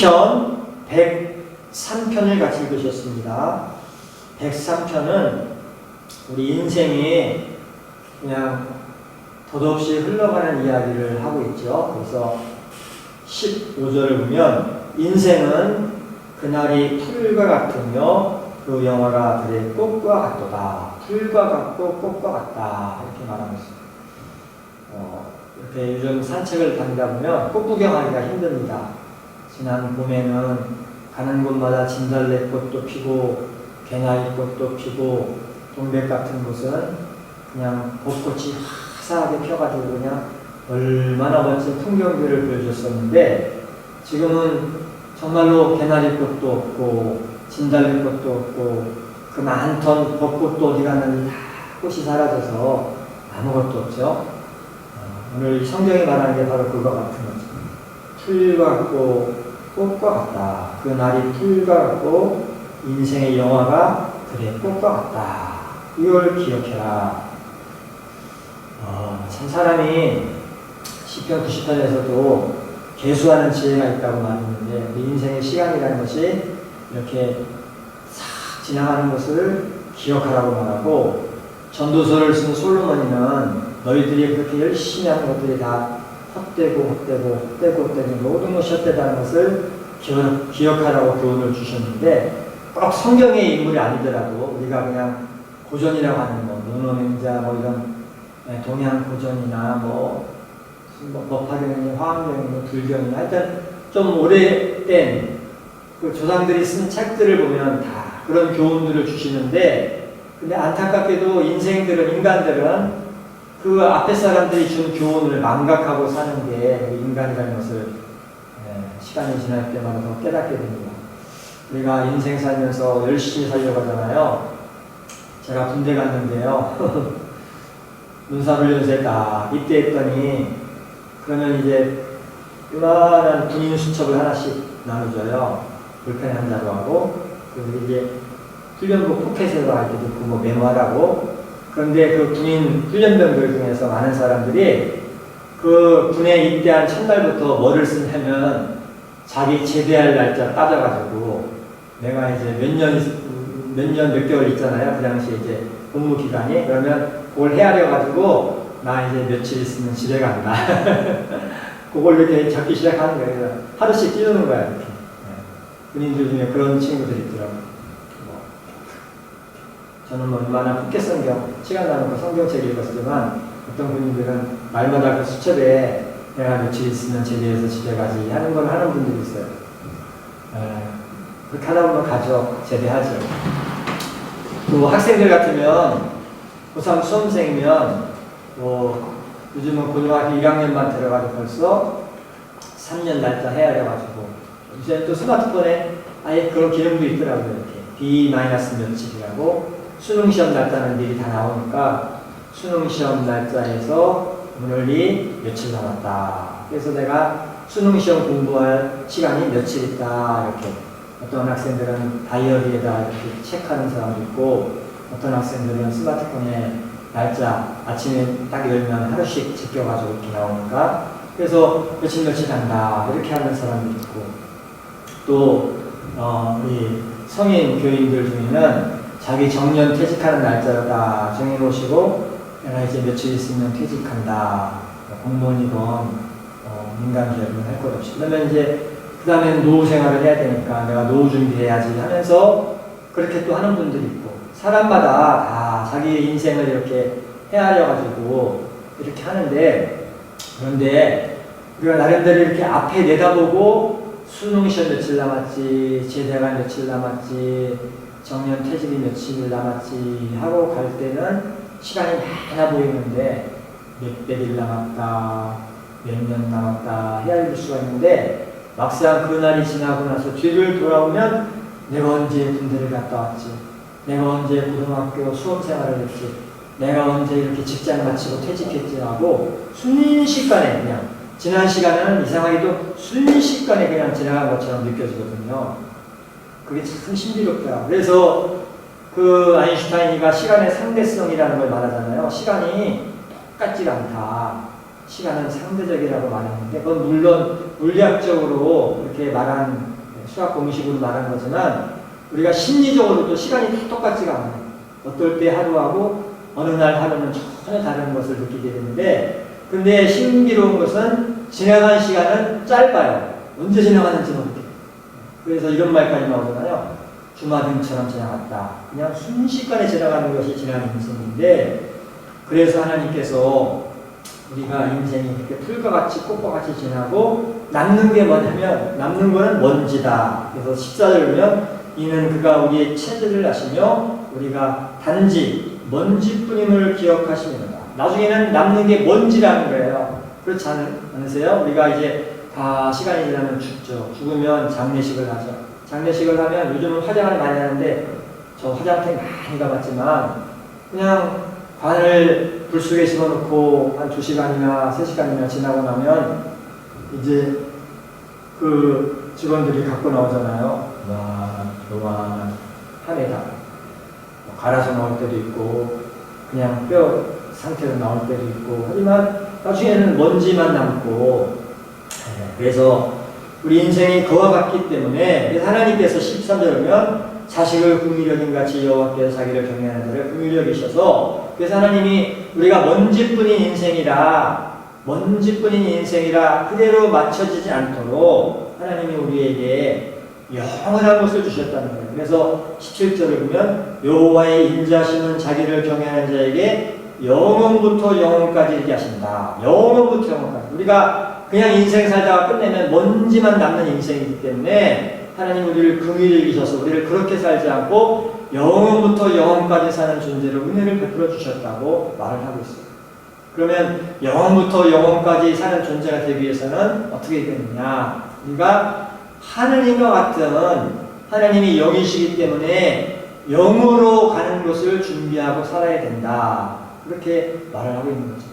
시편 103편을 같이 읽으셨습니다. 103편은 우리 인생이 그냥 덧없이 흘러가는 이야기를 하고 있죠. 그래서 15절을 보면 인생은 그날이 풀과 같으며 그 영화가 들의 꽃과 같도다. 풀과 같고 꽃과 같다. 이렇게 말하고 있습니다. 어, 이렇게 요즘 산책을 다니다 보면 꽃 구경하기가 힘듭니다. 지난 봄에는 가는 곳마다 진달래꽃도 피고 개나리꽃도 피고 동백 같은 곳은 그냥 벚꽃이 화사하게 펴가지고 그냥 얼마나 멋진 풍경들을 보여줬었는데 지금은 정말로 개나리꽃도 없고 진달래꽃도 없고 그 많던 벚꽃도 어디 갔는지 다 꽃이 사라져서 아무것도 없죠. 어, 오늘 이 성경이 말하는 게 바로 그거 같은 거죠. 풀과 같고 꽃과 같다. 그 날이 풀과 같고 인생의 영화가 그래 꽃과 같다. 이걸 기억해라. 어, 참 사람이 시편 90편에서도 개수하는 지혜가 있다고 말했는데 우리 인생의 시간이라는 것이 이렇게 싹 지나가는 것을 기억하라고 말하고 전도서를 쓴 솔로몬이는 너희들이 그렇게 열심히 하는 것들이 다 헛되고 헛되고 헛되고 헛되는 모든 것이 헛되다는 것을 기억, 기억 하라고 교훈을 주셨는데 꼭 성경의 인물이 아니더라도 우리가 그냥 고전이라고 하는 뭐 논어맹자 뭐 이런 예, 동양 고전이나 뭐, 뭐 법화경이니 화엄경이니 불경이니 하여튼 좀 오래된 그 조상들이 쓴 책들을 보면 다 그런 교훈들을 주시는데 근데 안타깝게도 인생들은 인간들은 그 앞에 사람들이 준 교훈을 망각하고 사는 게 인간이라는 것을 예, 시간이 지날 때마다 더 깨닫게 됩니다. 우리가 인생 살면서 열심히 살려고 하잖아요. 제가 군대 갔는데요. 문사훈련소에 딱 입대했더니 그러면 이제 요만한 군인 수첩을 하나씩 나눠줘요. 불펜 한 자루 하고 그리고 이제 훈련복 포켓으로 할 때도 그거 메모하라고 그런데 그 군인 훈련병들 중에서 많은 사람들이 그 군에 입대한 첫날부터 뭐를 쓰냐면 자기 제대할 날짜 따져가지고 내가 이제 몇 년, 몇 년, 몇 개월 있잖아요. 그 당시에 이제 근무 기간이. 그러면 그걸 헤아려가지고 나 이제 며칠 있으면 집에 간다. 그걸 이렇게 적기 시작하는 거예요. 하루씩 띄우는 거야, 이렇게. 네. 군인들 중에 그런 친구들이 있더라고요. 뭐. 저는 뭐 얼마나 포켓 성경, 시간 나는 거 성경책 읽었지만 어떤 군인들은 말마다 그 수첩에 내가 며칠 있으면 제대해서 집에 가지 하는 걸 하는 분들이 있어요. 에, 그렇게 하다 보면 가죠. 제대하죠. 또 학생들 같으면 고3 수험생이면 뭐 요즘은 고등학교 1학년만 들어가도 벌써 3년 날짜 헤아려가지고 이제 또 스마트폰에 아예 그런 기능도 있더라고요. 이렇게 B 며칠이라고 수능 시험 날짜는 미리 다 나오니까 수능 시험 날짜에서 오늘이 며칠 남았다. 그래서 내가 수능 시험 공부할 시간이 며칠 있다. 이렇게 어떤 학생들은 다이어리에다 이렇게 체크하는 사람도 있고 어떤 학생들은 스마트폰에 날짜 아침에 딱 열면 하루씩 제껴가지고 이렇게 나오니까 그래서 며칠 며칠 간다 이렇게 하는 사람도 있고 또 어, 우리 성인 교인들 중에는 자기 정년 퇴직하는 날짜를 다 정해놓으시고 내가 이제 며칠 있으면 퇴직한다. 공무원이건 어, 민간기업이건 할 것 없이. 그러면 이제 그 다음에 노후 생활을 해야 되니까 내가 노후 준비해야지 하면서 그렇게 또 하는 분들이 있고 사람마다 다 자기 인생을 이렇게 헤아려가지고 이렇게 하는데 그런데 우리가 나름대로 이렇게 앞에 내다보고 수능 시험 며칠 남았지 제대가 며칠 남았지 정년 퇴직이 며칠 남았지 하고 갈 때는 시간이 많아 보이는데 몇백일 남았다 몇 년 남았다 헤아릴 수가 있는데 막상 그날이 지나고 나서 뒤를 돌아오면 내가 언제 군대를 갔다 왔지? 내가 언제 고등학교 수험 생활을 했지? 내가 언제 이렇게 직장 마치고 퇴직했지? 하고 순식간에 그냥 지난 시간은 이상하게도 순식간에 그냥 지나간 것처럼 느껴지거든요. 그게 참 신비롭다. 그래서 그 아인슈타인이가 시간의 상대성이라는 걸 말하잖아요. 시간이 똑같지가 않다. 시간은 상대적이라고 말했는데 그건 물론 물리학적으로 이렇게 말한 수학 공식으로 말한 거지만 우리가 심리적으로도 시간이 다 똑같지가 않아요. 어떨 때 하루하고 어느 날 하루는 전혀 다른 것을 느끼게 되는데 근데 신비로운 것은 지나간 시간은 짧아요. 언제 지나가는지 모르게. 그래서 이런 말까지 나오잖아요. 주마등처럼 지나갔다. 그냥 순식간에 지나가는 것이 지난 인생인데 그래서 하나님께서 우리가 인생이 이렇게 풀과 같이 꽃과 같이 지나고 남는 게 뭐냐면 남는 거는 먼지다. 그래서 14절 보면 이는 그가 우리의 체질을 아시며 우리가 단지 먼지뿐임을 기억하시는다. 나중에는 남는 게 먼지라는 거예요. 그렇지 않- 않으세요? 우리가 이제 다 시간이 지나면 죽죠. 죽으면 장례식을 하죠. 장례식을 하면 요즘은 화장을 많이 하는데 저 화장터에 많이 가봤지만 그냥 관을 불 속에 집어넣고 한 2시간이나 3시간이나 지나고 나면 이제 그 직원들이 갖고 나오잖아요. 와, 요만한 한에다 뭐 갈아서 나올 때도 있고 그냥 뼈 상태로 나올 때도 있고 하지만 나중에는 먼지만 남고 네, 그래서 우리 인생이 그와 같기 때문에 하나님께서 13절 보면 자식을 궁일여긴 같이 여호와께서 자기를 경외하는 자를 궁일여기셔서 그래서 하나님이 우리가 먼지뿐인 인생이라 먼지뿐인 인생이라 그대로 맞춰지지 않도록 하나님이 우리에게 영원한 것을 주셨다는 거예요. 그래서 17절을 보면 여호와의 인자심은 자기를 경외하는 자에게 영원부터 영원까지 이르게 하신다. 영원부터 영원까지. 우리가 그냥 인생 살다가 끝내면 먼지만 남는 인생이기 때문에 하나님 우리를 긍휼히 여기셔서 우리를 그렇게 살지 않고 영원부터 영원까지 사는 존재로 은혜를 베풀어 주셨다고 말을 하고 있어요. 그러면 영원부터 영원까지 사는 존재가 되기 위해서는 어떻게 되느냐? 우리가 하느님과 같은 하나님이 영이시기 때문에 영으로 가는 것을 준비하고 살아야 된다. 그렇게 말을 하고 있는 거죠.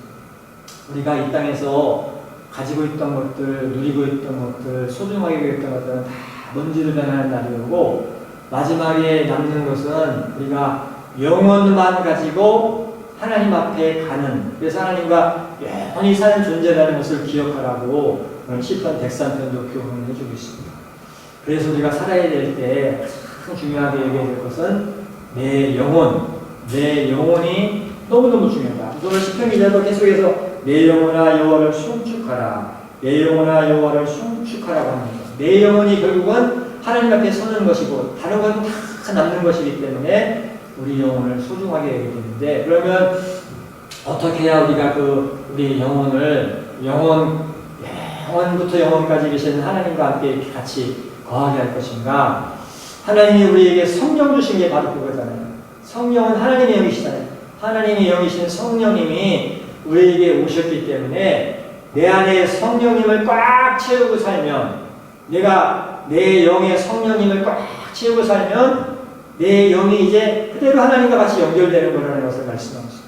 우리가 이 땅에서 가지고 있던 것들, 누리고 있던 것들, 소중하게 여겼던 것들은 다 먼지로 변하는 날이 오고 마지막에 남는 것은 우리가 영혼만 가지고 하나님 앞에 가는 그래서 하나님과 영원히 사는 존재라는 것을 기억하라고 오늘 시편 103편도 교훈을 해주고 있습니다. 그래서 우리가 살아야 될 때 가장 중요하게 얘기해야 될 것은 내 영혼, 내 영혼이 너무너무 중요하다. 오늘 시편 기자도 계속해서 내 영혼아 여호와를 송축하라. 내 영혼아 여호와를 하는 거죠. 내 영혼이 결국은 하나님 앞에 서는 것이고 다른 건다 남는 것이기 때문에 우리 영혼을 소중하게 여겨야 되는데 그러면 어떻게 해야 우리가 그 우리 영혼을 영혼 영원부터 영원까지 계시는 하나님과 함께 같이 거하게 할 것인가? 하나님이 우리에게 성령 주신 게 바로 그거잖아요. 성령은 하나님의 영이시잖아요. 하나님의 영이신 성령님이 우리에게 오셨기 때문에 내 안에 성령님을 꽉 채우고 살면 내가 내 영의 성령님을 꽉 채우고 살면 내 영이 이제 그대로 하나님과 같이 연결되는 거라는 것을 말씀하고 있습니다.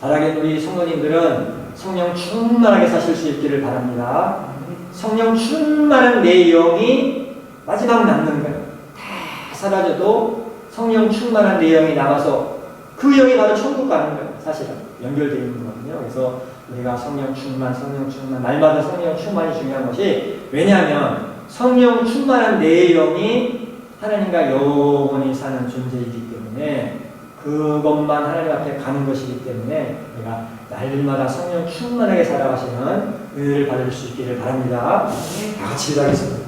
바라긴 우리 성도님들은 성령 충만하게 사실 수 있기를 바랍니다. 성령 충만한 내 영이 마지막 남는 거예요. 다 사라져도 성령 충만한 내 영이 남아서 그 영이 바로 천국 가는 거예요. 사실은 연결되어 있는 거 거든요. 그래서 우리가 성령 충만, 성령 충만, 날마다 성령 충만이 중요한 것이 왜냐하면 성령 충만한 내 영이 하나님과 영원히 사는 존재이기 때문에 그것만 하나님 앞에 가는 것이기 때문에 우리가 날마다 성령 충만하게 살아가시는 은혜를 받을 수 있기를 바랍니다. 다 같이 기도하겠습니다.